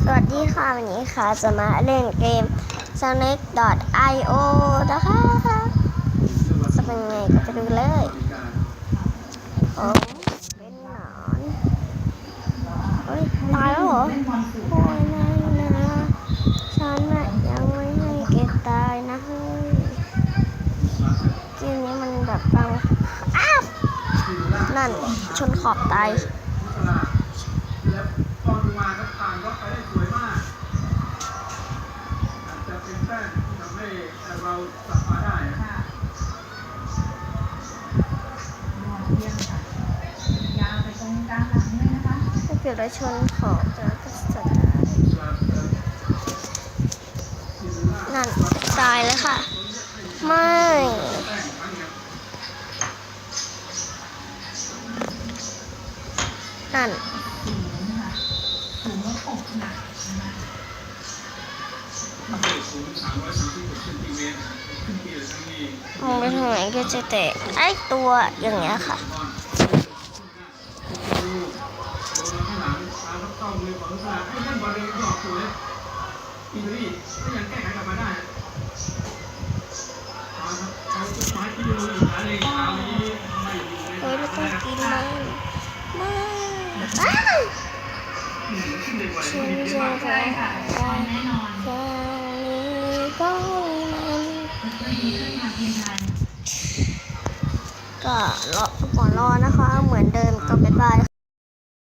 สวัสดีค่ะ วันนี้ค่ะ จะมาเล่นเกม snake.io นะคะ จะเป็นไงก็ไปดูเลยผมเป็นหนอนเฮ้ยตายแล้วเหรอโอ้ยไม่นะฉันน่ะยังไม่ให้เกตตายนะเฮ้ยเกมนี้มันแบบบังอ้าวนั่นชนขอบตาย เรากลับมาได้อะค่ะยอดเยี่ยมค่ะยาวไปตรงกลางหลังเลยนะคะถ้าเกิดเราชนขอบจะก็จะนั่นตายแล้วค่ะ ไม่นั่นสูงค่ะสูงแล้วอกหนักนะ มองไปทางไหนก็จะเตะไอ้ตัวอย่างเงี้ยค่ะดูโดนข้างหลังตามเข้ามือของสลากให้เล่นบอลเร็วหยอกสวยอิตาลีก็ยังแก้ไขกลับมาได้เอาครับเอาจุดหมายที่ดูอีกครั้งหนึ่งคราวนี้ไม่อยู่ในเฮ้ยเราต้องกินมันไม่อ้าวขึ้นในวัยฉันนี้จะมากใช่ค่ะตอนแน่นอนแค่นี้ก็ ก็รอก่อนรอนะคะ เหมือนเดิมก็บ๊ายบาย